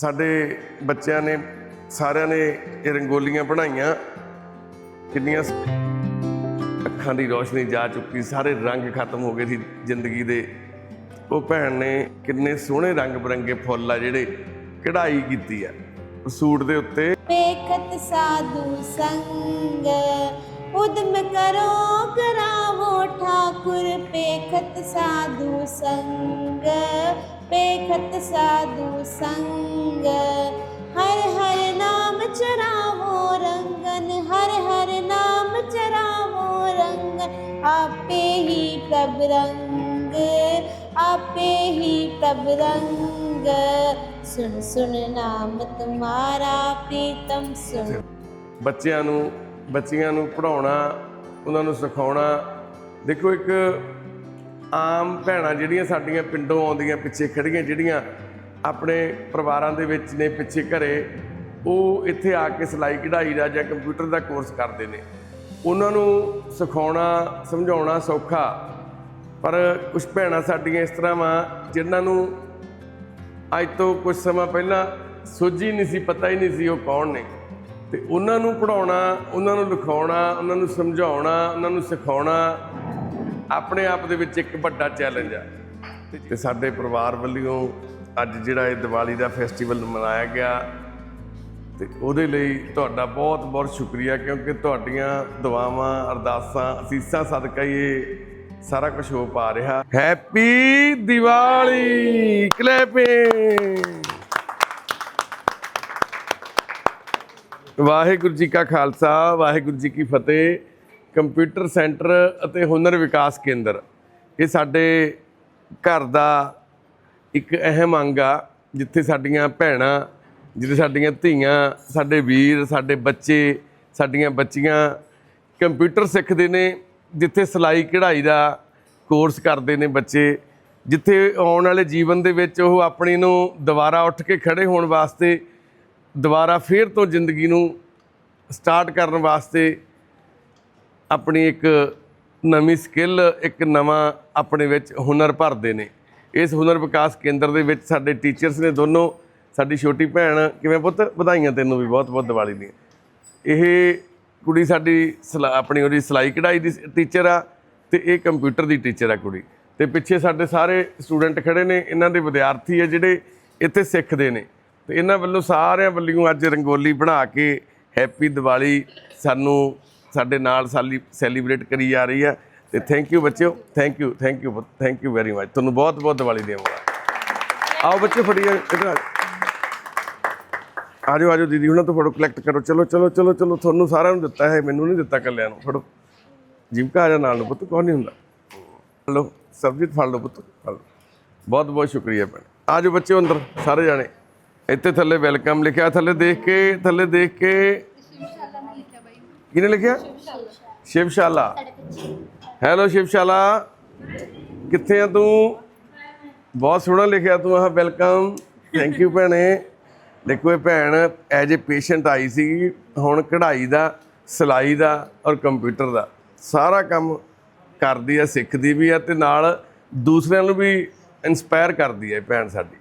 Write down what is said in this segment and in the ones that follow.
ਸਾਡੇ ਬੱਚਿਆਂ ਨੇ, ਸਾਰਿਆਂ ਨੇ ਇਹ ਰੰਗੋਲੀਆਂ ਬਣਾਈਆਂ। ਕਿੰਨੀਆਂ ਅੱਖਾਂ ਦੀ ਰੋਸ਼ਨੀ ਜਾ ਚੁੱਕੀ, ਸਾਰੇ ਰੰਗ ਖਤਮ ਹੋ ਗਏ ਸੀ ਜ਼ਿੰਦਗੀ ਦੇ। ਉਹ ਭੈਣ ਨੇ ਕਿੰਨੇ ਸੋਹਣੇ ਰੰਗ ਬਰੰਗੇ ਫੁੱਲ ਆ ਜਿਹੜੇ ਕਢਾਈ ਕੀਤੀ ਆ। ਸੂਟ ਦੇ ਉੱਤੇ ਬੇਖਤ ਸਾਧੂ ਸੰਗ उद्म करो करावो ठाकुर पेखत साधु संग पेखत साधु संग हर हर नाम चरावो रंगन हर हर नाम चरावो रंगन आपे ही प्रभ रंग आपे ही प्रभ रंग सुन सुन नाम तुम्हारा प्रीतम सुन ਬੱਚਿਆਂ ਨੂੰ ਬੱਚੀਆਂ ਨੂੰ ਪੜਾਉਣਾ ਉਹਨਾਂ ਨੂੰ ਸਿਖਾਉਣਾ। ਦੇਖੋ ਇੱਕ ਆਮ ਭੈਣਾਂ ਜਿਹੜੀਆਂ ਸਾਡੀਆਂ ਪਿੰਡੋਂ ਆਉਂਦੀਆਂ, ਪਿੱਛੇ ਖੜੀਆਂ ਜਿਹੜੀਆਂ ਆਪਣੇ ਪਰਿਵਾਰਾਂ ਦੇ ਵਿੱਚ ਨੇ ਪਿੱਛੇ ਘਰੇ, ਉਹ ਇੱਥੇ ਆ ਕੇ ਸਿਲਾਈ ਕਢਾਈ ਦਾ ਜਾਂ ਕੰਪਿਊਟਰ ਦਾ ਕੋਰਸ ਕਰਦੇ ਨੇ। ਉਹਨਾਂ ਨੂੰ ਸਿਖਾਉਣਾ, ਸਮਝਾਉਣਾ ਸੌਖਾ। ਪਰ ਕੁਝ ਭੈਣਾਂ ਸਾਡੀਆਂ ਇਸ ਤਰ੍ਹਾਂ ਵਾ, ਜਿਨ੍ਹਾਂ ਨੂੰ ਅੱਜ ਤੋਂ ਕੁਝ ਸਮਾਂ ਪਹਿਲਾਂ ਸੋਝੀ ਨਹੀਂ ਸੀ, ਪਤਾ ਹੀ ਨਹੀਂ ਸੀ ਉਹ ਕੌਣ ਨੇ। ਤੇ ਉਹਨਾਂ ਨੂੰ ਪੜਾਉਣਾ ਉਹਨਾਂ ਨੂੰ ਲਿਖਾਉਣਾ, ਉਹਨਾਂ ਨੂੰ ਸਮਝਾਉਣਾ, ਉਹਨਾਂ ਨੂੰ ਸਿਖਾਉਣਾ ਆਪਣੇ ਆਪ ਦੇ ਵਿੱਚ ਇੱਕ ਵੱਡਾ ਚੈਲੰਜ ਆ। ਤੇ ਸਾਡੇ ਪਰਿਵਾਰ ਵੱਲੋਂ ਅੱਜ ਜਿਹੜਾ ਇਹ ਦੀਵਾਲੀ ਦਾ ਫੈਸਟੀਵਲ ਮਨਾਇਆ ਗਿਆ ਤੇ ਉਹਦੇ ਲਈ ਤੁਹਾਡਾ ਬਹੁਤ ਬਹੁਤ ਸ਼ੁਕਰੀਆ ਕਿਉਂਕਿ ਤੁਹਾਡੀਆਂ ਦੁਆਵਾਂ, ਅਰਦਾਸਾਂ, ਅਸੀਸਾਂ, ਸਦਕਾ ਹੀ ਇਹ ਸਾਰਾ ਕੁਝ ਹੋ ਪਾ ਰਿਹਾ। ਹੈਪੀ ਦੀਵਾਲੀ! ਕਲੈਪਿੰਗ ਵਾਹਿਗੁਰੂ ਜੀ ਕਾ ਖਾਲਸਾ, ਵਾਹਿਗੁਰੂ ਜੀ ਕੀ ਫਤਿਹ। ਕੰਪਿਊਟਰ ਸੈਂਟਰ ਅਤੇ ਹੁਨਰ ਵਿਕਾਸ ਕੇਂਦਰ, ਇਹ ਸਾਡੇ ਘਰ ਦਾ ਇੱਕ ਅਹਿਮ ਅੰਗ ਆ, ਜਿੱਥੇ ਸਾਡੀਆਂ ਭੈਣਾਂ, ਜਿੱਥੇ ਸਾਡੀਆਂ ਧੀਆਂ, ਸਾਡੇ ਵੀਰ, ਸਾਡੇ ਬੱਚੇ, ਸਾਡੀਆਂ ਬੱਚੀਆਂ ਕੰਪਿਊਟਰ ਸਿੱਖਦੇ ਨੇ, ਜਿੱਥੇ ਸਿਲਾਈ ਕਢਾਈ ਦਾ ਕੋਰਸ ਕਰਦੇ ਨੇ ਬੱਚੇ, ਜਿੱਥੇ ਆਉਣ ਵਾਲੇ ਜੀਵਨ ਦੇ ਵਿੱਚ ਉਹ ਆਪਣੀ ਨੂੰ ਦੁਬਾਰਾ ਉੱਠ ਕੇ ਖੜੇ ਹੋਣ ਵਾਸਤੇ ਦੁਬਾਰਾ ਫੇਰ ਤੋਂ ਜ਼ਿੰਦਗੀ ਨੂੰ ਸਟਾਰਟ ਕਰਨ ਵਾਸਤੇ ਆਪਣੀ ਇੱਕ ਨਵੀਂ ਸਕਿੱਲ, ਇੱਕ ਨਵਾਂ ਆਪਣੇ ਵਿੱਚ ਹੁਨਰ ਭਰਦੇ ਨੇ। ਇਸ ਹੁਨਰ ਵਿਕਾਸ ਕੇਂਦਰ ਦੇ ਵਿੱਚ ਸਾਡੇ ਟੀਚਰਸ ਨੇ ਦੋਨੋਂ, ਸਾਡੀ ਛੋਟੀ ਭੈਣ, ਕਿਵੇਂ ਪੁੱਤ? ਵਧਾਈਆਂ ਤੈਨੂੰ ਵੀ, ਬਹੁਤ ਬਹੁਤ ਦੀਵਾਲੀ ਦੀਆਂ। ਇਹ ਕੁੜੀ ਸਾਡੀ ਸਲਾ- ਆਪਣੀ ਉਹਦੀ ਸਿਲਾਈ ਕਢਾਈ ਦੀ ਟੀਚਰ ਆ ਤੇ ਇਹ ਕੰਪਿਊਟਰ ਦੀ ਟੀਚਰ ਆ ਕੁੜੀ। ਤੇ ਪਿੱਛੇ ਸਾਡੇ ਸਾਰੇ ਸਟੂਡੈਂਟ ਖੜੇ ਨੇ, ਇਹਨਾਂ ਦੇ ਵਿਦਿਆਰਥੀ ਆ ਜਿਹੜੇ ਇੱਥੇ ਸਿੱਖਦੇ ਨੇ। ਤੇ ਇਹਨਾਂ ਵੱਲੋਂ ਸਾਰਿਆਂ ਵੱਲੋਂ ਅੱਜ ਰੰਗੋਲੀ ਬਣਾ ਕੇ ਹੈਪੀ ਦੀਵਾਲੀ ਸਾਨੂੰ ਸਾਡੇ ਨਾਲ ਸਾਲੀ ਸੈਲੀਬ੍ਰੇਟ ਕਰੀ ਜਾ ਰਹੀ ਹੈ ਤੇ ਥੈਂਕ ਯੂ ਬੱਚਿਓ thank you thank you thank you very much ਤੁਹਾਨੂੰ ਬਹੁਤ ਬਹੁਤ ਦੀਵਾਲੀ ਦੇਵਾਂਗਾ ਆਓ ਬੱਚੇ ਫੜੀਏ ਇੱਧਰ ਆ ਆਜੋ ਆਜੋ ਦੀਦੀ ਹੁਣਾਂ ਤੋਂ ਫੋਟੋ ਕਲੈਕਟ ਕਰੋ। ਚਲੋ ਚਲੋ ਚਲੋ ਚਲੋ, ਤੁਹਾਨੂੰ ਸਾਰਿਆਂ ਨੂੰ ਦਿੱਤਾ ਹੈ, ਮੈਨੂੰ ਨਹੀਂ ਦਿੱਤਾ ਕੱਲਿਆਂ ਨੂੰ। ਫੜੋ। ਜਿਮਕਾ ਆ ਜਾ ਨਾਲ ਨੂੰ ਪੁੱਤ, ਕੌਣ ਨਹੀਂ ਹੁੰਦਾ? ਫੜ। ਲਓ ਸਰਬਜੀਤ ਫੜ ਲਓ ਪੁੱਤ, ਫੜ ਲਓ। ਬਹੁਤ ਬਹੁਤ ਸ਼ੁਕਰੀਆ ਭੈਣ। ਆਜੋ ਬੱਚੇ ਅੰਦਰ, ਸਾਰੇ ਜਾਣੇ। ਇੱਥੇ ਥੱਲੇ ਵੈਲਕਮ ਲਿਖਿਆ, ਥੱਲੇ ਦੇਖ ਕੇ, ਥੱਲੇ ਦੇਖ ਕੇ। ਕਿਹਨੇ ਲਿਖਿਆ? ਸ਼ਿਵਸ਼ਾਲਾ। ਹੈਲੋ ਸ਼ਿਵਸ਼ਾਲਾ, ਕਿੱਥੇ ਆ ਤੂੰ? ਬਹੁਤ ਸੋਹਣਾ ਲਿਖਿਆ ਤੂੰ ਆਹ ਵੈਲਕਮ। ਥੈਂਕ ਯੂ ਭੈਣੇ। ਦੇਖੋ ਇਹ ਭੈਣ ਐਜ ਏ ਪੇਸ਼ੈਂਟ ਆਈ ਸੀ ਹੁਣ ਕਢਾਈ ਦਾ, ਸਿਲਾਈ ਦਾ ਔਰ ਕੰਪਿਊਟਰ ਦਾ। ਸਾਰਾ ਕੰਮ ਕਰਦੀ ਆ, ਸਿੱਖਦੀ ਵੀ ਆ ਤੇ ਨਾਲ ਦੂਸਰਿਆਂ ਨੂੰ ਵੀ ਇਨਸਪਾਇਰ ਕਰਦੀ ਹੈ ਭੈਣ ਸਾਡੀ।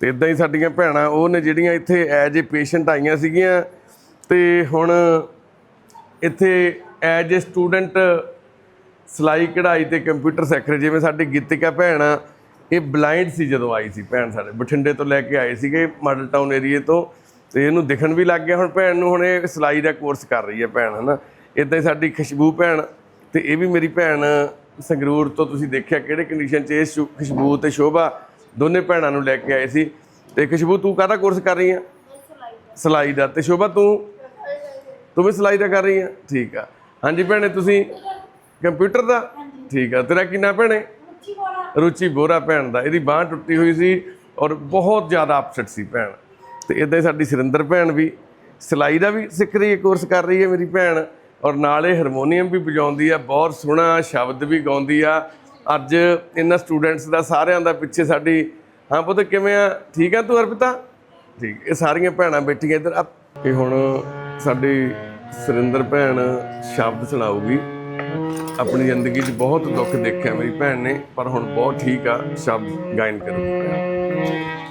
ਤੇ ਇਦਾਂ ਹੀ ਸਾਡੀਆਂ ਭੈਣਾਂ, ਉਹ ਨੇ ਜਿਹੜੀਆਂ ਇੱਥੇ ਐਜ ਏ ਪੇਸ਼ੈਂਟ ਆਈਆਂ ਸੀਗੀਆਂ ਤੇ ਹੁਣ ਇੱਥੇ ਐਜ ਏ ਸਟੂਡੈਂਟ ਸਿਲਾਈ ਕਢਾਈ ਤੇ ਕੰਪਿਊਟਰ ਸਿੱਖ ਜਿਵੇਂ ਸਾਡੀ ਗੀਤਿਕਾ ਭੈਣ ਆ, ਇਹ ਬਲਾਈਂਡ ਸੀ ਜਦੋਂ ਆਈ ਸੀ ਭੈਣ ਸਾਡੇ, ਬਠਿੰਡੇ ਤੋਂ ਲੈ ਕੇ ਆਏ ਸੀਗੇ ਮਾਡਲ ਟਾਊਨ ਏਰੀਏ ਤੋਂ ਤੇ ਇਹਨੂੰ ਦਿਖਣ ਵੀ ਲੱਗ ਗਿਆ ਹੁਣ ਭੈਣ ਨੂੰ, ਹੁਣ ਇਹ ਸਿਲਾਈ ਦਾ ਕੋਰਸ ਕਰ ਰਹੀ ਹੈ ਭੈਣ, ਹਨਾ। ਇਦਾਂ ਹੀ ਸਾਡੀ ਖੁਸ਼ਬੂ ਭੈਣ ਤੇ ਇਹ ਵੀ ਮੇਰੀ ਭੈਣ ਸੰਗਰੂਰ ਤੋਂ ਤੁਸੀਂ ਦੇਖਿਆ ਕਿਹੜੇ ਕੰਡੀਸ਼ਨ 'ਚ ਇਹ ਸ਼ੁ- ਖੁਸ਼ਬੂ ਤੇ ਸ਼ੋਭਾ ਦੋਨੇ ਭੈਣਾਂ ਨੂੰ ਲੈ ਕੇ ਆਏ ਸੀ। ਤੇ ਖੁਸ਼ਬੂ, ਤੂੰ ਕਾਹਦਾ ਕੋਰਸ ਕਰ ਰਹੀ ਆ? ਸਿਲਾਈ ਦਾ। ਤੇ ਸ਼ੋਭਾ, ਤੂੰ? ਤੂੰ ਵੀ ਸਿਲਾਈ ਦਾ ਕਰ ਰਹੀ ਆ? ਠੀਕ ਆ। ਹਾਂਜੀ ਭੈਣੇ, ਤੁਸੀਂ ਕੰਪਿਊਟਰ ਦਾ? ਠੀਕ ਆ। ਤੇਰਾ ਕੀ ਨਾਂ ਭੈਣੇ? ਰੁਚੀ ਬੋਰਾ ਭੈਣ ਦਾ। ਇਹਦੀ ਬਾਹ ਟੁੱਟੀ ਹੋਈ ਸੀ ਔਰ ਬਹੁਤ ਜ਼ਿਆਦਾ ਅਪਸੈਟ ਸੀ ਭੈਣ। ਤੇ ਇਦਾਂ ਹੀ ਸਾਡੀ ਸੁਰਿੰਦਰ ਭੈਣ ਵੀ ਸਿਲਾਈ ਦਾ ਵੀ ਸਿੱਖ ਰਹੀ ਹੈ ਕੋਰਸ ਕਰ ਰਹੀ ਹੈ ਮੇਰੀ ਭੈਣ। ਔਰ ਨਾਲੇ ਹਾਰਮੋਨੀਅਮ ਵੀ ਵਜਾਉਂਦੀ ਆ, ਬਹੁਤ ਸੋਹਣਾ ਸ਼ਬਦ ਵੀ ਗਾਉਂਦੀ ਆ। ਅੱਜ ਇਹਨਾਂ ਸਟੂਡੈਂਟਸ ਦਾ ਸਾਰਿਆਂ ਦਾ ਪਿੱਛੇ ਸਾਡੀ, ਹਾਂ ਪੁੱਤ ਕਿਵੇਂ ਆ? ਠੀਕ ਆ ਤੂੰ ਅਰਪਿਤਾ? ਠੀਕ, ਇਹ ਸਾਰੀਆਂ ਭੈਣਾਂ ਬੈਠੀਆਂ ਇੱਧਰ। ਆ ਇਹ ਹੁਣ ਸਾਡੀ ਸੁਰਿੰਦਰ ਭੈਣ ਸ਼ਬਦ ਸੁਣਾਉਗੀ ਆਪਣੀ ਜ਼ਿੰਦਗੀ 'ਚ ਬਹੁਤ ਦੁੱਖ ਦੇਖਿਆ ਮੇਰੀ ਭੈਣ ਨੇ, ਪਰ ਹੁਣ ਬਹੁਤ ਠੀਕ ਆ, ਸ਼ਬਦ ਗਾਇਨ ਕਰੂਗੀ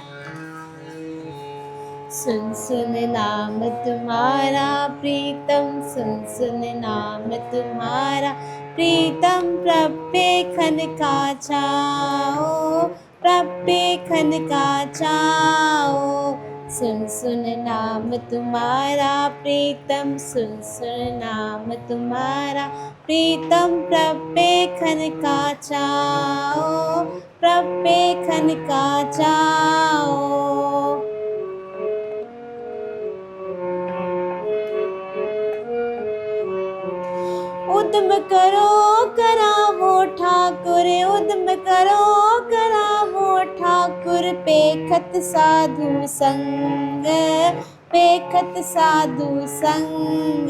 सुन सुन नाम तुम्हारा प्रीतम सुन सुन नाम तुम्हारा प्रीतम प्रपे खन का चाओ प्रपे खन का चाओ सुन सुन नाम तुम्हारा प्रीतम सुन सुन नाम तुम्हारा प्रीतम प्रपे खन का चाओ प्रपे खन का चाओ उद्यम करो करावो ठाकुर उद्यम करो करावो ठाकुर पेखत साधु संग पेखत साधु संग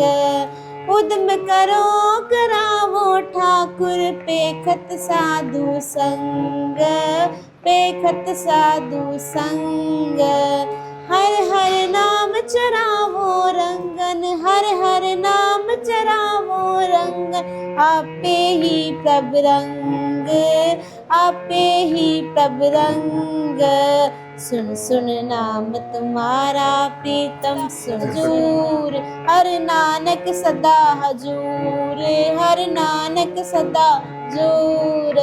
उद्यम करो करावो ठाकुर पेखत साधु संग पेखत साधु संग ਹਰ ਹਰ ਨਾਮ ਚਰਾਵੋ ਰੰਗਨ, ਹਰ ਹਰ ਨਾਮ ਚਰਾਵੋ ਰੰਗਨ। ਆਪੇ ਹੀ ਪ੍ਰਭ ਰੰਗ, ਆਪੇ ਹੀ ਪ੍ਰਭ ਰੰਗ। ਸੁਣ ਸੁਣ ਨਾਮ ਤੁਮਾਰਾ ਪ੍ਰੀਤਮ ਸੁਜੂਰ ਹਰ ਨਾਨਕ ਸਦਾ ਹਜੂਰ, ਹਰ ਨਾਨਕ ਸਦਾ ਜੂਰ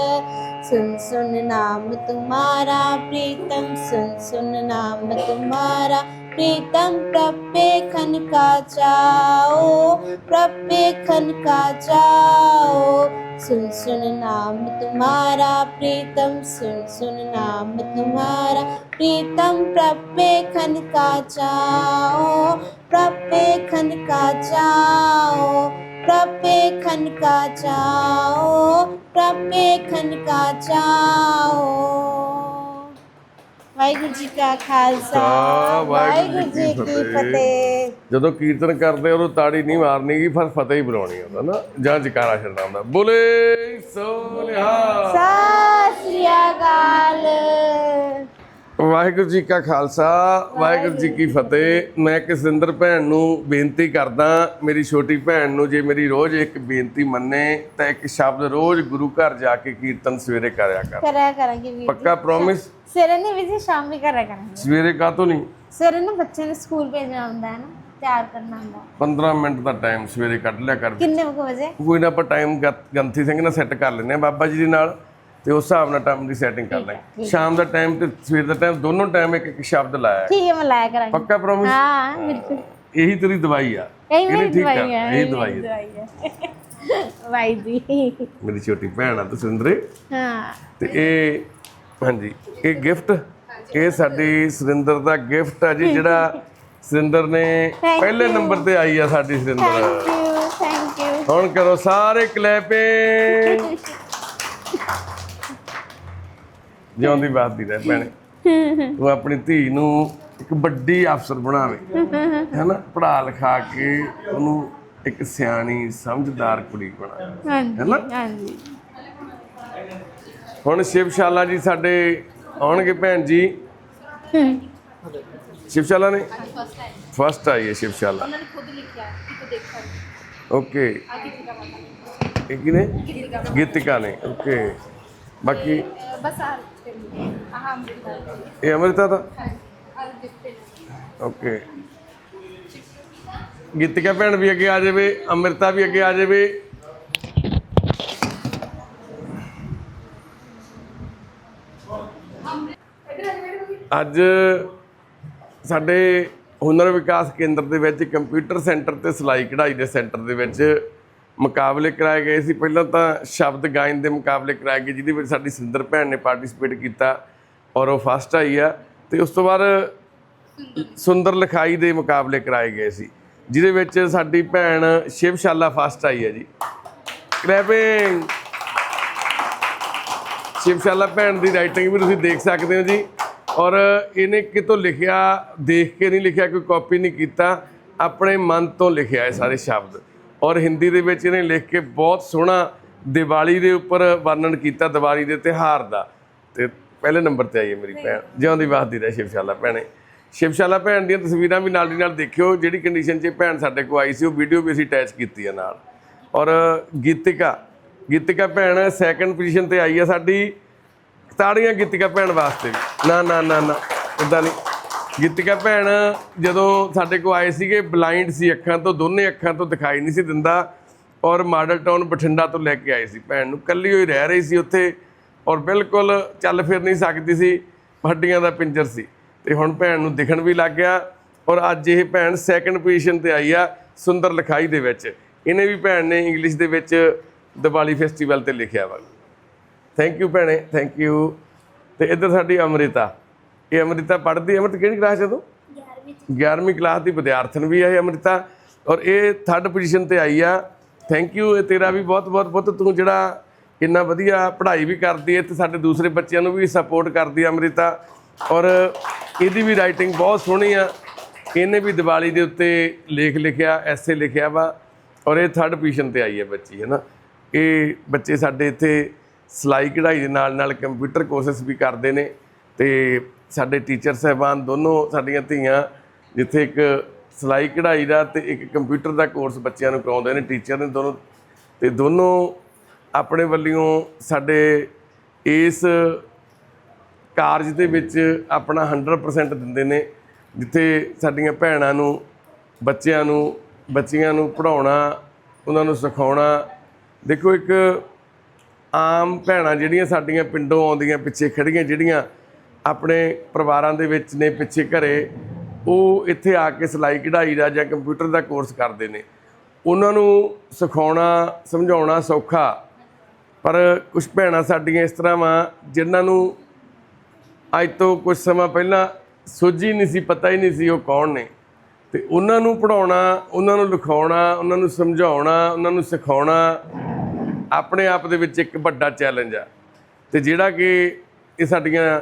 सुन सुन नाम तुम्हारा प्रीतम सुन सुन नाम तुम्हारा प्रीतम प्रपे खन का चाओ प्रपे खन का चाओ सुन सुन नाम तुम्हारा प्रीतम सुन सुन नाम तुम्हारा प्रीतम प्रपे खन का चाओ प्रपे खन का चाओ प्रपे खन का चाओ प्रपे खन का चाओ ਵਾਹਿਗੁਰੂ ਜੀ ਕਾ ਖਾਲਸਾ ਵਾਹਿਗੁਰੂ ਵਾਹਿਗੁਰੂ ਜੀ ਜੀ ਕੀ ਕੀ ਫਤਿਹ। ਫਤਿਹ ਜਦੋਂ ਕੀਰਤਨ ਕਰਦੇ ਉਦੋਂ ਤਾੜੀ ਨਹੀਂ ਮਾਰਨੀ ਗੀ ਫਿਰ ਫਤਿਹ ਹੀ ਬੁਲਾਉਣੀ ਹੁੰਦਾ ਨਾ ਜਾਂ ਜਕਾਰਾ ਛੱਡਣਾ ਹੁੰਦਾ ਬੋਲੇ ਸੋਨਿਹਾ ਸਤਿ ਸ੍ਰੀ ਅਕਾਲ ਵਾਹਿਗੁਰੂ ਜੀ ਕਾ ਖਾਲਸਾ ਵਾਹਿਗੁਰੂ ਜੀ ਕੀ ਫਤਿਹ। ਮੈਂ ਕਿਸਿੰਦਰ ਭੈਣ ਨੂੰ ਬੇਨਤੀ ਕਰਦਾ ਮੇਰੀ ਛੋਟੀ ਭੈਣ ਨੂੰ ਜੇ ਮੇਰੀ ਰੋਜ਼ ਇੱਕ ਬੇਨਤੀ ਮੰਨੇ ਤਾਂ ਇੱਕ ਸ਼ਬਦ ਰੋਜ਼ ਗੁਰੂ ਘਰ ਜਾ ਕੇ ਕੀਰਤਨ ਸਵੇਰੇ ਕਰਿਆ ਕਰ। ਕਰਿਆ ਕਰਾਂਗੇ ਵੀ ਪੱਕਾ ਪ੍ਰੋਮਿਸ ਸਵੇਰੇ ਨਹੀਂ ਵੀ ਜੀ ਸ਼ਾਮ ਵੀ ਕਰਿਆ ਕਰਾਂਗੇ। ਸਵੇਰੇ ਕਾਹਤੋਂ ਨਹੀਂ? ਸਵੇਰੇ ਨਾ ਬੱਚੇ ਨੂੰ ਸਕੂਲ ਭੇਜਣਾ ਹੁੰਦਾ ਹੈ ਨਾ ਤਿਆਰ ਕਰਨਾ ਹੁੰਦਾ 15 ਮਿੰਟ ਦਾ ਟਾਈਮ ਸਵੇਰੇ ਕੱਢ ਲਿਆ ਕਰ ਕਿੰਨੇ ਕੁ ਵਜੇ? ਕੋਈ ਨਾ ਆਪਾਂ ਟਾਈਮ ਗੰਥੀ ਸਿੰਘ ਨਾਲ ਸੈੱਟ ਕਰ ਲੈਂਦੇ ਆ ਬਾਬਾ ਜੀ ਦੇ ਨਾਲ। ਤੇ ਉਸ ਹਿਸਾਬ ਨਾਲ ਟਾਈਮ ਦੀ ਸੈਟਿੰਗ ਕਰ ਲਾਂਗੇ ਸ਼ਾਮ ਦਾ ਟਾਈਮ ਤੇ ਸਵੇਰ ਦਾ ਟਾਈਮ ਦੋਨੋਂ ਟਾਈਮ ਇੱਕ ਇੱਕ ਸ਼ਬਦ ਲਾਇਆ। ਠੀਕ ਹੈ ਮੈਂ ਲਾਇਆ ਕਰਾਂਗੇ। ਪੱਕਾ ਪ੍ਰੋਮਿਸ ਹਾਂ ਬਿਲਕੁਲ। ਇਹੀ ਤੇਰੀ ਦਵਾਈ ਆ। ਇਹੀ ਮੇਰੀ ਦਵਾਈ ਹੈ ਇਹੀ ਦਵਾਈ ਆ। ਹੈ ਵਾਈ ਦੀ ਮੇਰੀ ਛੋਟੀ ਭੈਣ ਆ ਤਸਿੰਦਰੇ ਹਾਂ। ਤੇ ਇਹ ਹਾਂਜੀ ਇਹ ਗਿਫਟ ਇਹ ਸਾਡੀ ਸੁਰਿੰਦਰ ਦਾ ਗਿਫਟ ਆ ਜੀ ਜਿਹੜਾ ਸੁਰਿੰਦਰ ਨੇ ਪਹਿਲੇ. ਨੰਬਰ ਤੇ ਆਈ ਆ ਸਾਡੀ Surinder. Thank you thank you ਹੁਣ ਕਰੋ ਸਾਰੇ ਕਲੈਪਿੰਗ ਜਿਉਂਦੀ ਬਾਦੀ ਰਹਿ ਭੈਣੇ। ਤੂੰ ਆਪਣੀ ਧੀ ਨੂੰ ਇੱਕ ਵੱਡੀ ਅਫਸਰ ਬਣਾਵੇ। ਹੈਨਾ? ਪੜਾ ਲਿਖਾ ਕੇ ਉਹਨੂੰ ਇੱਕ ਸਿਆਣੀ ਸਮਝਦਾਰ ਕੁੜੀ ਬਣਾ ਹੈਨਾ? ਹਾਂਜੀ। ਹੁਣ ਸ਼ਿਵਸ਼ਾਲਾ ਜੀ ਸਾਡੇ ਆਉਣਗੇ ਭੈਣ ਜੀ। ਸ਼ਿਵਸ਼ਾਲਾ ਨੇ? ਫਸਟ ਆਈ ਹੈ ਸ਼ਿਵਸ਼ਾਲਾ। ਉਹਨਾਂ ਨੇ ਖੁਦ ਲਿਖਿਆ ਕਿਤੇ ਦੇਖਿਆ ਓਕੇ। ਇਹ ਕਿਨੇ ਗੀਤਿਕਾ ਨੇ ਓਕੇ। ਬਾਕੀ ਬਸ ਆ ਇਹ ਅਮ੍ਰਿਤਾ ਦਾ? ਓਕੇ। ਗੀਤਿਕਾ ਭੈਣ ਵੀ ਅੱਗੇ ਆ ਜਾਵੇ ਅਮ੍ਰਿਤਾ ਵੀ ਅੱਗੇ ਆ ਜਾਵੇ। ਅੱਜ ਸਾਡੇ ਹੁਨਰ ਵਿਕਾਸ ਕੇਂਦਰ ਦੇ ਵਿੱਚ ਕੰਪਿਊਟਰ ਸੈਂਟਰ ਤੇ ਸਿਲਾਈ ਕਢਾਈ ਦੇ ਸੈਂਟਰ ਦੇ ਵਿੱਚ ਮੁਕਾਬਲੇ ਕਰਾਏ ਗਏ ਸੀ। ਪਹਿਲਾਂ ਤਾਂ ਸ਼ਬਦ ਗਾਇਨ ਦੇ ਮੁਕਾਬਲੇ ਕਰਾਏ ਗਏ ਜਿਹਦੇ ਵਿੱਚ ਸਾਡੀ ਸਿੰਦਰ ਭੈਣ ਨੇ ਪਾਰਟਿਸਿਪੇਟ ਕੀਤਾ। ਔਰ ਉਹ ਫਸਟ ਆਈ ਆ ਤੇ ਉਸ ਤੋਂ ਬਾਅਦ ਸੁੰਦਰ। ਲਿਖਾਈ ਦੇ ਮੁਕਾਬਲੇ ਕਰਾਏ ਗਏ ਸੀ ਜਿਹਦੇ ਵਿੱਚ ਸਾਡੀ ਭੈਣ ਸ਼ਿਵਸ਼ਾਲਾ ਫਸਟ ਆਈ ਹੈ ਜੀ। ਕਲੈਪਿੰਗ ਸ਼ਿਵਸ਼ਾਲਾ ਭੈਣ ਦੀ ਰਾਈਟਿੰਗ ਵੀ ਤੁਸੀਂ ਦੇਖ ਸਕਦੇ ਹੋ ਜੀ। ਔਰ ਇਹਨੇ ਕਿਤੋਂ ਲਿਖਿਆ ਦੇਖ ਕੇ ਨਹੀਂ ਲਿਖਿਆ ਕੋਈ ਕਾਪੀ ਨਹੀਂ ਕੀਤਾ ਆਪਣੇ ਮਨ ਤੋਂ ਲਿਖਿਆ ਇਹ ਸਾਰੇ ਸ਼ਬਦ। ਔਰ ਹਿੰਦੀ ਦੇ ਵਿੱਚ ਇਹਨੇ ਲਿਖ ਕੇ ਬਹੁਤ ਸੋਹਣਾ ਦੀਵਾਲੀ ਦੇ ਉੱਪਰ ਵਰਣਨ ਕੀਤਾ ਦੀਵਾਲੀ ਦੇ ਤਿਉਹਾਰ ਦਾ। ਤੇ ਪਹਿਲੇ ਨੰਬਰ ਤੇ ਆਈ ਹੈ ਮੇਰੀ ਭੈਣ। ਜਿਉਂਦੀ ਵਾਸਦੀ ਰਹਿ ਸ਼ਿਵਸ਼ਾਲਾ ਭੈਣੇ। ਸ਼ਿਵਸ਼ਾਲਾ ਭੈਣ ਦੀਆਂ ਤਸਵੀਰਾਂ ਵੀ ਨਾਲ ਦੀ ਨਾਲ ਦੇਖਿਓ ਜਿਹੜੀ ਕੰਡੀਸ਼ਨ 'ਚ ਭੈਣ ਸਾਡੇ ਕੋਲ ਆਈ ਸੀ ਉਹ ਵੀਡੀਓ ਵੀ ਅਸੀਂ ਅਟੈਚ ਕੀਤੀ ਹੈ ਨਾਲ। ਔਰ ਗੀਤਿਕਾ ਗੀਤਿਕਾ ਭੈਣ ਸੈਕੰਡ ਪੋਜੀਸ਼ਨ ਤੇ ਆਈ ਹੈ ਸਾਡੀ। ਤਾੜੀਆਂ ਗੀਤਿਕਾ ਭੈਣ ਵਾਸਤੇ ਵੀ। ਨਾ ਨਾ ਨਾ ਨਾ ਇਦਾਂ ਨਹੀਂ। ਗੀਤਿਕਾ ਭੈਣ ਜਦੋਂ ਸਾਡੇ ਕੋਲ ਆਏ ਸੀਗੇ ਬਲਾਈਂਡ ਸੀ ਅੱਖਾਂ ਤੋਂ ਦੋਨੇ ਅੱਖਾਂ ਤੋਂ ਦਿਖਾਈ ਨਹੀਂ ਸੀ ਦਿੰਦਾ। ਔਰ ਮਾਡਲ ਟਾਊਨ ਬਠਿੰਡਾ ਤੋਂ ਲੈ ਕੇ ਆਏ ਸੀ ਭੈਣ ਨੂੰ। ਕੱਲੀ ਹੋਈ ਰਹਿ ਰਹੀ ਸੀ ਉੱਥੇ। ਔਰ ਬਿਲਕੁਲ ਚੱਲ ਫਿਰ ਨਹੀਂ ਸਕਦੀ ਸੀ ਹੱਡੀਆਂ ਦਾ ਪਿੰਜਰ ਸੀ। ਤੇ ਹੁਣ ਭੈਣ ਨੂੰ ਦਿਖਣ ਵੀ ਲੱਗ ਗਿਆ ਔਰ ਅੱਜ ਇਹ ਭੈਣ ਸੈਕੰਡ ਪੋਜੀਸ਼ਨ ਤੇ ਆਈ ਆ ਸੁੰਦਰ ਲਿਖਾਈ ਦੇ ਵਿੱਚ। ਇਹਨੇ ਵੀ ਭੈਣ ਨੇ ਇੰਗਲਿਸ਼ ਦੇ ਵਿੱਚ ਦੀਵਾਲੀ ਫੈਸਟੀਵਲ ਤੇ ਲਿਖਿਆ ਵਾ। ਥੈਂਕ ਯੂ ਭੈਣੇ ਥੈਂਕ ਯੂ ਤੇ ਇੱਧਰ ਸਾਡੀ ਅੰਮ੍ਰਿਤਾ। ਇਹ ਅੰਮ੍ਰਿਤਾ ਪੜ੍ਹਦੀ ਅੰਮ੍ਰਿਤ ਕਿਹੜੀ ਕਲਾਸ ਹੈ ਤੂੰ? 11ਵੀਂ ਕਲਾਸ ਦੀ ਵਿਦਿਆਰਥਣ ਵੀ ਹੈ ਅੰਮ੍ਰਿਤਾ। ਔਰ ਇਹ ਥਰਡ ਪੋਜੀਸ਼ਨ ਤੇ ਆਈ ਆ। ਥੈਂਕ ਯੂ ਇਹ ਤੇਰਾ ਵੀ ਬਹੁਤ ਬਹੁਤ ਬਹੁਤ ਤੂੰ ਜਿਹੜਾ ਕਿੰਨਾ ਵਧੀਆ ਪੜ੍ਹਾਈ ਵੀ ਕਰਦੀ ਹੈ ਤੇ ਸਾਡੇ ਦੂਸਰੇ ਬੱਚਿਆਂ ਨੂੰ ਵੀ ਸਪੋਰਟ ਕਰਦੀ ਆ ਅੰਮ੍ਰਿਤਾ। ਔਰ ਇਹਦੀ ਵੀ ਰਾਈਟਿੰਗ ਬਹੁਤ ਸੋਹਣੀ ਆ। ਇਹਨੇ ਵੀ ਦੀਵਾਲੀ ਦੇ ਉੱਤੇ ਲੇਖ ਲਿਖਿਆ, ਐਸੇ ਲਿਖਿਆ ਵਾ। ਔਰ ਇਹ ਥਰਡ ਪੋਜੀਸ਼ਨ ਤੇ ਆਈ ਹੈ ਬੱਚੀ, ਹੈ ਨਾ। ਇਹ ਬੱਚੇ ਸਾਡੇ ਇੱਥੇ ਸਿਲਾਈ ਕਢਾਈ ਦੇ ਨਾਲ ਨਾਲ ਕੰਪਿਊਟਰ ਕੋਰਸਸ ਵੀ ਕਰਦੇ ਨੇ ਤੇ ਸਾਡੇ ਟੀਚਰ ਸਹਿਬਾਨ ਦੋਨੋਂ ਸਾਡੀਆਂ ਧੀਆਂ ਜਿੱਥੇ ਇੱਕ ਸਿਲਾਈ ਕਢਾਈ ਦਾ ਤੇ ਇੱਕ ਕੰਪਿਊਟਰ ਦਾ ਕੋਰਸ ਬੱਚਿਆਂ ਨੂੰ ਕਰਾਉਂਦੇ ਨੇ ਟੀਚਰ ਨੇ ਦੋਨੋਂ। ਤੇ ਦੋਨੋਂ ਆਪਣੇ ਵੱਲੋਂ ਸਾਡੇ ਇਸ ਕਾਰਜ ਦੇ ਵਿੱਚ ਆਪਣਾ 100% ਦਿੰਦੇ ਨੇ, ਜਿੱਥੇ ਸਾਡੀਆਂ ਭੈਣਾਂ ਨੂੰ, ਬੱਚਿਆਂ ਨੂੰ, ਬੱਚੀਆਂ ਨੂੰ ਪੜਾਉਣਾ ਉਹਨਾਂ ਨੂੰ ਸਿਖਾਉਣਾ। ਦੇਖੋ ਇੱਕ ਆਮ ਭੈਣਾਂ ਜਿਹੜੀਆਂ ਸਾਡੀਆਂ ਪਿੰਡੋਂ ਆਉਂਦੀਆਂ, ਪਿੱਛੇ ਖੜੀਆਂ ਜਿਹੜੀਆਂ ਆਪਣੇ ਪਰਿਵਾਰਾਂ ਦੇ ਵਿੱਚ ਨੇ ਪਿੱਛੇ ਘਰੇ, ਉਹ ਇੱਥੇ ਆ ਕੇ ਸਿਲਾਈ ਕਢਾਈ ਦਾ ਜਾਂ ਕੰਪਿਊਟਰ ਦਾ ਕੋਰਸ ਕਰਦੇ ਨੇ। ਉਹਨਾਂ ਨੂੰ ਸਿਖਾਉਣਾ, ਸਮਝਾਉਣਾ ਸੌਖਾ। ਪਰ ਕੁਝ ਭੈਣਾਂ ਸਾਡੀਆਂ ਇਸ ਤਰ੍ਹਾਂ ਵਾ, ਜਿਨ੍ਹਾਂ ਨੂੰ ਅੱਜ ਤੋਂ ਕੁਝ ਸਮਾਂ ਪਹਿਲਾਂ ਸੋਝੀ ਨਹੀਂ ਸੀ, ਪਤਾ ਹੀ ਨਹੀਂ ਸੀ ਉਹ ਕੌਣ ਨੇ। ਤੇ ਉਹਨਾਂ ਨੂੰ ਪੜਾਉਣਾ ਉਹਨਾਂ ਨੂੰ ਲਿਖਾਉਣਾ, ਉਹਨਾਂ ਨੂੰ ਸਮਝਾਉਣਾ, ਉਹਨਾਂ ਨੂੰ ਸਿਖਾਉਣਾ ਆਪਣੇ ਆਪ ਦੇ ਵਿੱਚ ਇੱਕ ਵੱਡਾ ਚੈਲੰਜ ਆ। ਤੇ ਜਿਹੜਾ ਕਿ ਇਹ ਸਾਡੀਆਂ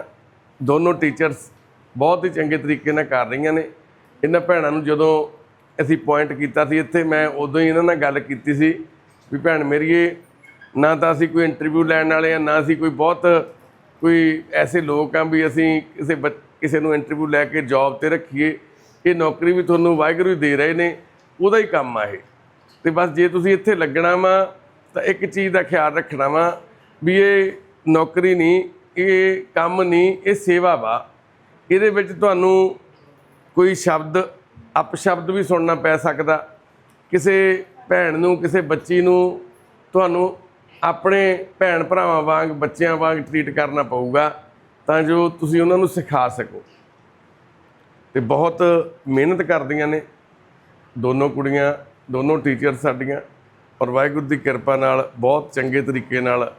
ਦੋਨੋਂ ਟੀਚਰਸ ਬਹੁਤ ਹੀ ਚੰਗੇ ਤਰੀਕੇ ਨਾਲ ਕਰ ਰਹੀਆਂ ਨੇ। ਇਹਨਾਂ ਭੈਣਾਂ ਨੂੰ ਜਦੋਂ ਅਸੀਂ ਪੁਆਇੰਟ ਕੀਤਾ ਸੀ, ਇੱਥੇ ਮੈਂ ਉਦੋਂ ਹੀ ਇਹਨਾਂ ਨਾਲ ਗੱਲ ਕੀਤੀ ਸੀ ਵੀ ਭੈਣ ਮੇਰੀਏ ਨਾ ਤਾਂ ਅਸੀਂ ਕੋਈ ਇੰਟਰਵਿਊ ਲੈਣ ਵਾਲੇ ਆ, ਨਾ ਅਸੀਂ ਕੋਈ ਬਹੁਤ ਕੋਈ ਐਸੇ ਲੋਕ ਆ ਵੀ ਅਸੀਂ ਕਿਸੇ ਬੱਚ- ਕਿਸੇ ਨੂੰ ਇੰਟਰਵਿਊ ਲੈ ਕੇ ਜੌਬ ਤੇ ਰੱਖੀਏ, ਇਹ ਨੌਕਰੀ ਵੀ ਤੁਹਾਨੂੰ ਵਾਹਿਗੁਰੂ ਹੀ ਦੇ ਰਹੇ ਨੇ, ਉਹਦਾ ਹੀ ਕੰਮ ਆ ਇਹ। ਤੇ ਬਸ ਜੇ ਤੁਸੀਂ ਇੱਥੇ ਲੱਗਣਾ ਵਾ, ਤਾਂ ਇੱਕ ਚੀਜ਼ ਦਾ ਖਿਆਲ ਰੱਖਣਾ ਵਾ ਵੀ ਇਹ ਨੌਕਰੀ ਨਹੀਂ, ਇਹ ਕੰਮ ਨਹੀਂ, ਇਹ ਸੇਵਾ ਵਾ। ਇਹਦੇ ਵਿੱਚ ਤੁਹਾਨੂੰ ਕੋਈ ਸ਼ਬਦ, ਅਪਸ਼ਬਦ ਵੀ ਸੁਣਨਾ ਪੈ ਸਕਦਾ। ਕਿਸੇ ਭੈਣ ਨੂੰ, ਕਿਸੇ ਬੱਚੀ ਨੂੰ ਤੁਹਾਨੂੰ ਆਪਣੇ ਭੈਣ ਭਰਾਵਾਂ ਵਾਂਗ, ਬੱਚਿਆਂ ਵਾਂਗ ਟਰੀਟ ਕਰਨਾ ਪਊਗਾ, ਤਾਂ ਜੋ ਤੁਸੀਂ ਉਹਨਾਂ ਨੂੰ ਸਿਖਾ ਸਕੋ। ਤੇ ਬਹੁਤ ਮਿਹਨਤ ਕਰਦੀਆਂ ਨੇ। ਦੋਨੋਂ ਕੁੜੀਆਂ, ਦੋਨੋਂ ਟੀਚਰ ਸਾਡੀਆਂ, ਔਰ ਵਾਹਿਗੁਰੂ ਦੀ ਕਿਰਪਾ ਨਾਲ, ਬਹੁਤ ਚੰਗੇ ਤਰੀਕੇ ਨਾਲ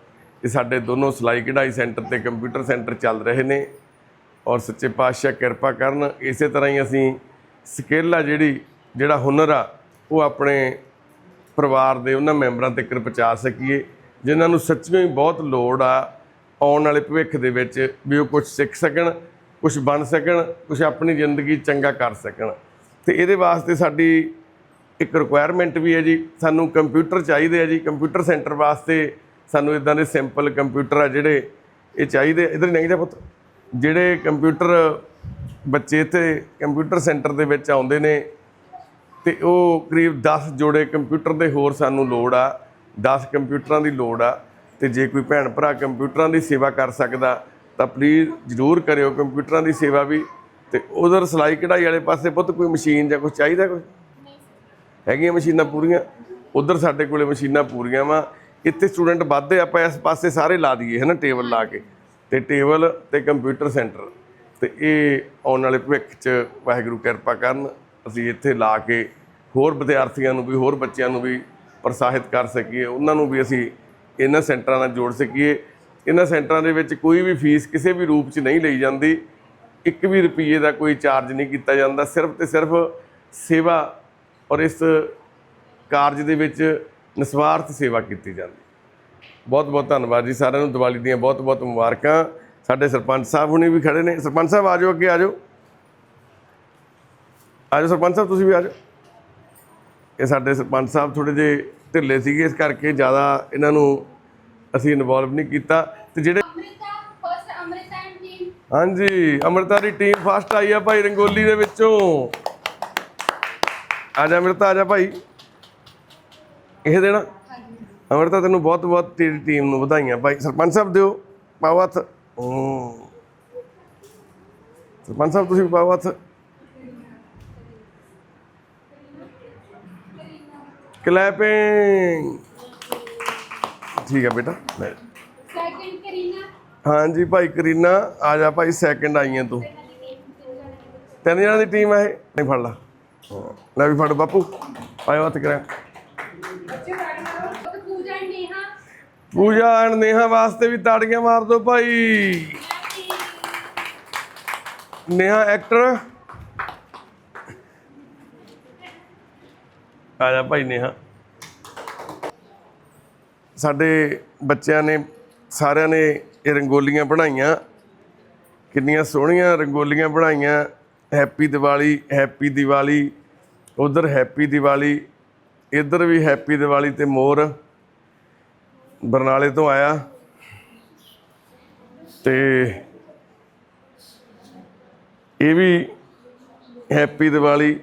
ਇਹ ਸਾਡੇ ਦੋਨੋਂ ਸਿਲਾਈ ਕਢਾਈ ਸੈਂਟਰ ਤੇ ਕੰਪਿਊਟਰ ਸੈਂਟਰ ਚੱਲ ਰਹੇ ਨੇ। ਔਰ ਸੱਚੇ ਪਾਤਸ਼ਾਹ ਕਿਰਪਾ ਕਰਨ, ਇਸੇ ਤਰ੍ਹਾਂ ਹੀ ਅਸੀਂ ਸਕਿੱਲ ਆ ਜਿਹੜੀ, ਜਿਹੜਾ ਹੁਨਰ ਆ, ਉਹ ਆਪਣੇ ਪਰਿਵਾਰ ਦੇ ਉਹਨਾਂ ਮੈਂਬਰਾਂ ਤੱਕ ਪਹੁੰਚਾ ਸਕੀਏ। ਜਿਨ੍ਹਾਂ ਨੂੰ ਸੱਚੀਓ ਹੀ ਬਹੁਤ ਲੋੜ ਆ ਆਉਣ ਵਾਲੇ ਭਵਿੱਖ ਦੇ ਵਿੱਚ ਵੀ ਉਹ ਕੁਝ ਸਿੱਖ ਸਕਣ ਕੁਝ ਬਣ ਸਕਣ ਕੁਝ ਆਪਣੀ ਜ਼ਿੰਦਗੀ ਚੰਗਾ ਕਰ ਸਕਣ। ਤੇ ਇਹਦੇ ਵਾਸਤੇ ਸਾਡੀ ਇੱਕ ਰਿਕੁਆਇਰਮੈਂਟ ਵੀ ਹੈ ਜੀ। ਸਾਨੂੰ ਕੰਪਿਊਟਰ ਚਾਹੀਦੇ ਆ ਜੀ। ਕੰਪਿਊਟਰ ਸੈਂਟਰ ਵਾਸਤੇ ਸਾਨੂੰ ਇਦਾਂ ਦੇ ਸਿੰਪਲ ਕੰਪਿਊਟਰ ਆ ਜਿਹੜੇ ਇਹ ਚਾਹੀਦੇ। ਇਧਰ ਨਹੀਂ ਜਾ ਪੁੱਤ, ਜਿਹੜੇ ਕੰਪਿਊਟਰ ਬੱਚੇ ਇੱਥੇ ਕੰਪਿਊਟਰ ਸੈਂਟਰ ਦੇ ਵਿੱਚ ਆਉਂਦੇ ਨੇ, ਤੇ ਉਹ ਕਰੀਬ 10 ਜੋੜੇ ਕੰਪਿਊਟਰ ਦੇ ਹੋਰ ਸਾਨੂੰ ਲੋੜ ਆ। 10 ਕੰਪਿਊਟਰਾਂ ਦੀ ਲੋੜ ਆ ਤੇ ਜੇ ਕੋਈ ਭੈਣ ਭਰਾ ਕੰਪਿਊਟਰਾਂ ਦੀ ਸੇਵਾ ਕਰ ਸਕਦਾ, ਤਾਂ ਪਲੀਜ਼ ਜਰੂਰ ਕਰਿਓ ਕੰਪਿਊਟਰਾਂ ਦੀ ਸੇਵਾ ਵੀ। ਤੇ ਉਧਰ ਸਿਲਾਈ ਕਢਾਈ ਵਾਲੇ ਪਾਸੇ ਪੁੱਤ ਕੋਈ ਮਸ਼ੀਨ ਜਾਂ ਕੁਝ ਚਾਹੀਦਾ ਕੋਈ? ਹੈਗੀਆਂ ਮਸ਼ੀਨਾਂ ਪੂਰੀਆਂ? ਉਧਰ ਸਾਡੇ ਕੋਲੇ ਮਸ਼ੀਨਾਂ ਪੂਰੀਆਂ ਵਾ। ਇੱਥੇ ਸਟੂਡੈਂਟ ਵੱਧਦੇ ਆਪਾਂ ਇਸ ਪਾਸੇ ਸਾਰੇ ਲਾ ਦਈਏ ਹੈ ਨਾ ਟੇਬਲ ਲਾ ਕੇ। ਤੇ ਟੇਬਲ ਤੇ ਕੰਪਿਊਟਰ ਸੈਂਟਰ। ਤੇ ਇਹ ਆਉਣ ਵਾਲੇ ਭਵਿੱਖ 'ਚ ਵਾਹਿਗੁਰੂ ਕਿਰਪਾ ਕਰਨ। ਅਸੀਂ ਇੱਥੇ ਲਾ ਕੇ ਹੋਰ ਵਿਦਿਆਰਥੀਆਂ ਨੂੰ ਵੀ, ਹੋਰ ਬੱਚਿਆਂ ਨੂੰ ਵੀ ਪ੍ਰੋਤਸਾਹਿਤ ਕਰ ਸਕੀਏ, ਉਹਨਾਂ ਨੂੰ ਵੀ ਅਸੀਂ ਇਹਨਾਂ ਸੈਂਟਰਾਂ ਨਾਲ ਜੋੜ ਸਕੀਏ। ਇਹਨਾਂ ਸੈਂਟਰਾਂ ਦੇ ਵਿੱਚ ਕੋਈ ਵੀ ਫੀਸ ਕਿਸੇ ਵੀ ਰੂਪ 'ਚ ਨਹੀਂ ਲਈ ਜਾਂਦੀ। ਇੱਕ ਵੀ ਰੁਪਈਏ ਦਾ ਕੋਈ ਚਾਰਜ ਨਹੀਂ ਕੀਤਾ ਜਾਂਦਾ। ਸਿਰਫ ਤੇ ਸਿਰਫ ਸੇਵਾ ਔਰ ਇਸ ਕਾਰਜ ਦੇ ਵਿੱਚ ਨਿਸਵਾਰਥ ਸੇਵਾ ਕੀਤੀ ਜਾਂਦੀ। ਬਹੁਤ ਬਹੁਤ ਧੰਨਵਾਦ ਜੀ ਸਾਰਿਆਂ ਨੂੰ। ਦੀਵਾਲੀ ਦੀਆਂ ਬਹੁਤ ਬਹੁਤ ਮੁਬਾਰਕਾਂ। ਸਾਡੇ ਸਰਪੰਚ ਸਾਹਿਬ ਹੁਣੇ ਵੀ ਖੜੇ ਨੇ। ਸਰਪੰਚ ਸਾਹਿਬ ਆ ਜਾਓ, ਅੱਗੇ ਆ ਜਾਓ। ਆ ਜਾਓ ਸਰਪੰਚ ਸਾਹਿਬ, ਤੁਸੀਂ ਵੀ ਆ ਜਾਓ। ਇਹ ਸਾਡੇ ਸਰਪੰਚ ਸਾਹਿਬ ਥੋੜੇ ਜਿਹੇ ਢਿੱਲੇ ਸੀਗੇ ਇਸ ਕਰਕੇ ਜ਼ਿਆਦਾ ਇਹਨਾਂ ਨੂੰ ਅਸੀਂ ਇਨਵੋਲਵ ਨਹੀਂ ਕੀਤਾ। ਤੇ ਜਿਹੜੇ ਹਾਂਜੀ ਅਮਰਤਾ ਦੀ ਟੀਮ ਫਸਟ ਆਈ ਆ ਭਾਈ ਰੰਗੋਲੀ ਦੇ ਵਿੱਚੋਂ। ਆ ਜਾ ਅਮਰਤਾ ਆ ਜਾ ਭਾਈ। ਇਹ ਦੇਣਾ। ਅਮਰਤਾ ਤੈਨੂੰ ਬਹੁਤ ਬਹੁਤ ਤੇਰੀ ਟੀਮ ਨੂੰ ਵਧਾਈਆਂ। ਭਾਈ ਸਰਪੰਚ ਸਾਹਿਬ ਦਿਓ ਪਾਵਤ ਸਰਪੰਚ ਸਾਹਿਬ ਤੁਸੀਂ ਪਾਵਤ ਕਲੈਪਿੰਗ ਠੀਕ ਹੈ ਬੇਟਾ। ਸੈਕਿੰਡ ਕਰੀਨਾ। ਹਾਂਜੀ ਭਾਈ ਕਰੀਨਾ ਆ ਜਾ ਭਾਈ ਸੈਕਿੰਡ ਆਈਆਂ ਤੂੰ। ਤਿੰਨ ਜਣਾਂ ਦੀ ਟੀਮ ਹੈ ਨਹੀਂ ਫੜ ਲਾ। ਲੈ ਵੀ ਫੜ ਬਾਪੂ। ਆਇਓ ਹੱਥ ਕਰਿਆ। ਪੂਜਾ ਪੂਜਾ ਐਂਡ ਨੇਹਾ ਵਾਸਤੇ ਵੀ ਤਾੜੀਆਂ ਮਾਰ ਦਿਓ ਭਾਈ। ਨੇਹਾ ਐਕਟਰ ਆ ਜਾ ਭਾਈ ਨੇਹਾ। ਸਾਡੇ ਬੱਚਿਆਂ ਨੇ, ਸਾਰਿਆਂ ਨੇ ਇਹ ਰੰਗੋਲੀਆਂ ਬਣਾਈਆਂ। ਕਿੰਨੀਆਂ ਸੋਹਣੀਆਂ ਰੰਗੋਲੀਆਂ ਬਣਾਈਆਂ। ਹੈਪੀ ਦੀਵਾਲੀ ਹੈਪੀ ਦੀਵਾਲੀ, ਉਧਰ ਹੈਪੀ ਦੀਵਾਲੀ, ਇੱਧਰ ਵੀ ਹੈਪੀ ਦੀਵਾਲੀ ਤੇ ਮੋਰ ਬਰਨਾਲੇ ਤੋਂ ਆਇਆ। ਤੇ ਇਹ ਵੀ ਹੈਪੀ ਦੀਵਾਲੀ,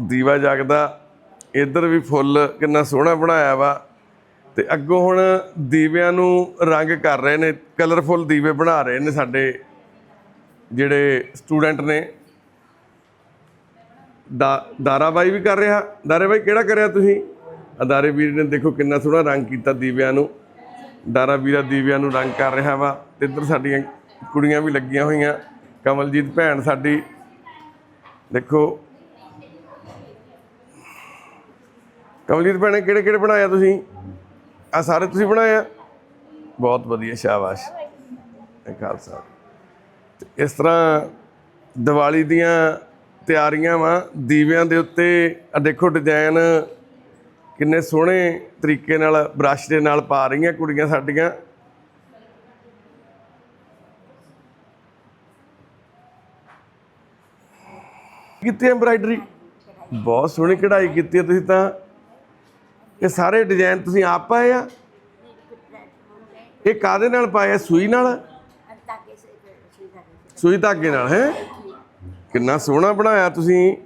ਦੀਵਾ ਜਗਦਾ। ਇੱਧਰ ਵੀ ਫੁੱਲ ਕਿੰਨਾ ਸੋਹਣਾ ਬਣਾਇਆ ਵਾ। ਤੇ ਅੱਗੋਂ ਹੁਣ ਦੀਵਿਆਂ ਨੂੰ ਰੰਗ ਕਰ ਰਹੇ ਨੇ ਕਲਰਫੁੱਲ ਦੀਵੇ ਬਣਾ ਰਹੇ ਨੇ ਸਾਡੇ ਜਿਹੜੇ ਸਟੂਡੈਂਟ ਨੇ। ਦਾ, ਦਾਰਾ ਬਾਈ ਵੀ ਕਰ ਰਿਹਾ। ਦਾਰੇ ਬਾਈ, ਕਿਹੜਾ ਕਰਿਆ ਤੁਸੀਂ? ਅਦਾਰੇ ਵੀਰ ਨੇ ਦੇਖੋ ਕਿੰਨਾ ਸੋਹਣਾ ਰੰਗ ਕੀਤਾ ਦੀਵਿਆਂ ਨੂੰ। ਦਾਰਾ ਵੀਰਾ ਦੀਵਿਆਂ ਨੂੰ ਰੰਗ ਕਰ ਰਿਹਾ ਵਾ। ਤੇ ਇੱਧਰ ਸਾਡੀਆਂ ਕੁੜੀਆਂ ਵੀ ਲੱਗੀਆਂ ਹੋਈਆਂ। ਕਮਲਜੀਤ ਭੈਣ ਸਾਡੀ। ਦੇਖੋ ਕਮਲਜੀਤ ਭੈਣੇ, ਕਿਹੜੇ ਕਿਹੜੇ ਬਣਾਇਆ ਤੁਸੀਂ? ਆ ਸਾਰੇ ਤੁਸੀਂ ਬਣਾਇਆ ਬਹੁਤ ਵਧੀਆ, ਸ਼ਾਬਾਸ਼। ਖਾਲਸਾ। ਇਸ ਤਰ੍ਹਾਂ ਦੀਵਾਲੀ ਦੀਆਂ ਤਿਆਰੀਆਂ ਵਾ, ਦੀਵਿਆਂ ਦੇ ਉੱਤੇ। ਆ ਦੇਖੋ ਡਿਜ਼ਾਈਨ ਕਿੰਨੇ ਸੋਹਣੇ ਤਰੀਕੇ ਨਾਲ, ਬ੍ਰਸ਼ ਦੇ ਨਾਲ ਪਾ ਰਹੀਆਂ ਕੁੜੀਆਂ ਸਾਡੀਆਂ। ਕੀਤੀ ਐਮਬਰਾਈਡਰੀ ਬਹੁਤ ਸੋਹਣੀ ਕਢਾਈ ਕੀਤੀ ਹੈ ਤੁਸੀਂ ਤਾਂ। ਇਹ ਸਾਰੇ ਡਿਜ਼ਾਈਨ ਤੁਸੀਂ ਆਪ ਪਾਏ ਆ? ਇਹ ਕਾਦੇ ਨਾਲ ਪਾਏ ਆ? ਸੂਈ ਨਾਲ? ਸੂਈ ਧਾਗੇ ਨਾਲ, ਹੈ? ਕਿੰਨਾ ਸੋਹਣਾ ਬਣਾਇਆ ਤੁਸੀਂ।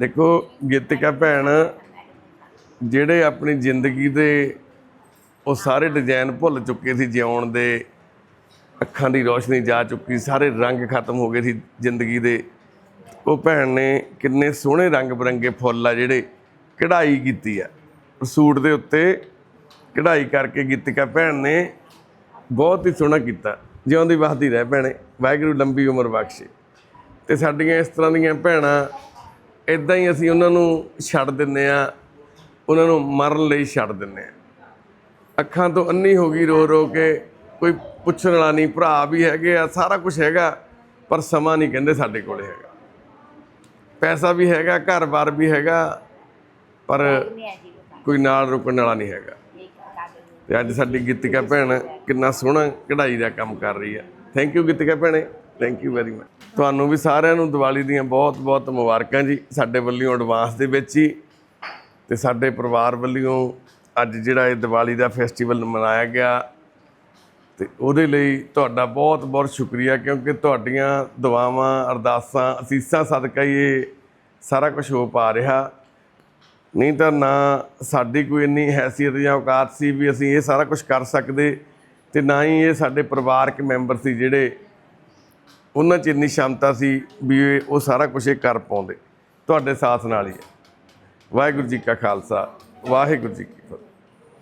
ਦੇਖੋ ਗੀਤਿਕਾ ਭੈਣ, ਜਿਹੜੇ ਆਪਣੀ ਜ਼ਿੰਦਗੀ ਦੇ ਉਹ ਸਾਰੇ ਡਿਜ਼ਾਈਨ ਭੁੱਲ ਚੁੱਕੇ ਸੀ ਜਿਉਣ ਦੇ। ਅੱਖਾਂ ਦੀ ਰੋਸ਼ਨੀ ਜਾ ਚੁੱਕੀ, ਸਾਰੇ ਰੰਗ ਖਤਮ ਹੋ ਗਏ ਸੀ ਜ਼ਿੰਦਗੀ ਦੇ। ਉਹ ਭੈਣ ਨੇ ਕਿੰਨੇ ਸੋਹਣੇ ਰੰਗ ਬਰੰਗੇ ਫੁੱਲ ਆ ਜਿਹੜੇ ਕਢਾਈ ਕੀਤੀ ਆ। ਸੂਟ ਦੇ ਉੱਤੇ ਕਢਾਈ ਕਰਕੇ ਗੀਤਿਕਾ ਭੈਣ ਨੇ ਬਹੁਤ ਹੀ ਸੋਹਣਾ ਕੀਤਾ। ਜਿਉਂਦੀ ਵਸਦੀ ਰਹਿ ਭੈਣੇ, ਵਾਹਿਗੁਰੂ ਲੰਬੀ ਉਮਰ ਬਖਸ਼ੇ। ਤੇ ਸਾਡੀਆਂ ਇਸ ਤਰ੍ਹਾਂ ਦੀਆਂ ਭੈਣਾਂ ਇਦਾਂ ਹੀ ਅਸੀਂ ਉਹਨਾਂ ਨੂੰ ਛੱਡ ਦਿੰਨੇ ਆ ਉਹਨਾਂ ਨੂੰ ਮਰਨ ਲਈ ਛੱਡ ਦਿੰਨੇ ਆ ਅੱਖਾਂ ਤੋਂ ਅੰਨੀ ਹੋ ਗਈ ਰੋ ਰੋ ਕੇ, ਕੋਈ ਪੁੱਛਣ ਵਾਲਾ ਨਹੀਂ, ਭਰਾ ਵੀ ਹੈਗੇ ਆ, ਸਾਰਾ ਕੁਝ ਹੈਗਾ, ਪਰ ਸਮਾਂ ਨਹੀਂ ਕਹਿੰਦੇ ਸਾਡੇ ਕੋਲੇ ਹੈਗਾ। ਪੈਸਾ ਵੀ ਹੈਗਾ, ਘਰ-ਬਾਰ ਵੀ ਹੈਗਾ, ਪਰ ਕੋਈ ਨਾਲ ਰੁਕਣ ਵਾਲਾ ਨਹੀਂ ਹੈਗਾ। ਤੇ ਅੱਜ ਸਾਡੀ ਗੀਤਿਕਾ ਭੈਣ ਕਿੰਨਾ ਸੋਹਣਾ ਕਢਾਈ ਦਾ ਕੰਮ ਕਰ ਰਹੀ ਹੈ। ਥੈਂਕ ਯੂ ਗੀਤਿਕਾ ਭੈਣੇ। ਥੈਂਕ ਯੂ ਵੈਰੀ ਮਚ ਤੁਹਾਨੂੰ ਵੀ ਸਾਰਿਆਂ ਨੂੰ ਦੀਵਾਲੀ ਦੀਆਂ ਬਹੁਤ-ਬਹੁਤ ਮੁਬਾਰਕਾਂ ਜੀ। ਸਾਡੇ ਵੱਲੋਂ ਐਡਵਾਂਸ ਦੇ ਵਿੱਚ ਹੀ ਤੇ ਸਾਡੇ ਪਰਿਵਾਰ ਵੱਲੋਂ ਅੱਜ ਜਿਹੜਾ ਇਹ ਦੀਵਾਲੀ ਦਾ ਫੈਸਟੀਵਲ ਮਨਾਇਆ ਗਿਆ ਤੇ ਉਹਦੇ ਲਈ ਤੁਹਾਡਾ ਬਹੁਤ-ਬਹੁਤ ਸ਼ੁਕਰੀਆ ਕਿਉਂਕਿ ਤੁਹਾਡੀਆਂ ਦੁਆਵਾਂ, ਅਰਦਾਸਾਂ, ਅਸੀਸਾਂ, ਸਦਕਾ ਇਹ ਸਾਰਾ ਕੁਝ ਹੋ ਪਾ ਰਿਹਾ। ਨਹੀਂ ਤਾਂ ਨਾ ਸਾਡੀ ਕੋਈ ਇੰਨੀ ਹੈਸੀਅਤ ਜਾਂ ਔਕਾਤ ਸੀ ਵੀ ਅਸੀਂ ਇਹ ਸਾਰਾ ਕੁਝ ਕਰ ਸਕਦੇ ਤੇ ਨਾ ਹੀ ਇਹ ਸਾਡੇ ਪਰਿਵਾਰਕ ਮੈਂਬਰ ਸੀ ਜਿਹੜੇ ਉਹਨਾਂ 'ਚ ਇੰਨੀ ਸ਼ਮਤਾ ਸੀ ਵੀ ਇਹ ਉਹ ਸਾਰਾ ਕੁਝ ਇਹ ਕਰ ਪਾਉਂਦੇ। ਤੁਹਾਡੇ ਸਾਥ ਨਾਲ ਹੀ ਹੈ। ਵਾਹਿਗੁਰੂ ਜੀ ਕਾ ਖਾਲਸਾ, ਵਾਹਿਗੁਰੂ ਜੀ ਕੀ ਫਤਿਹ।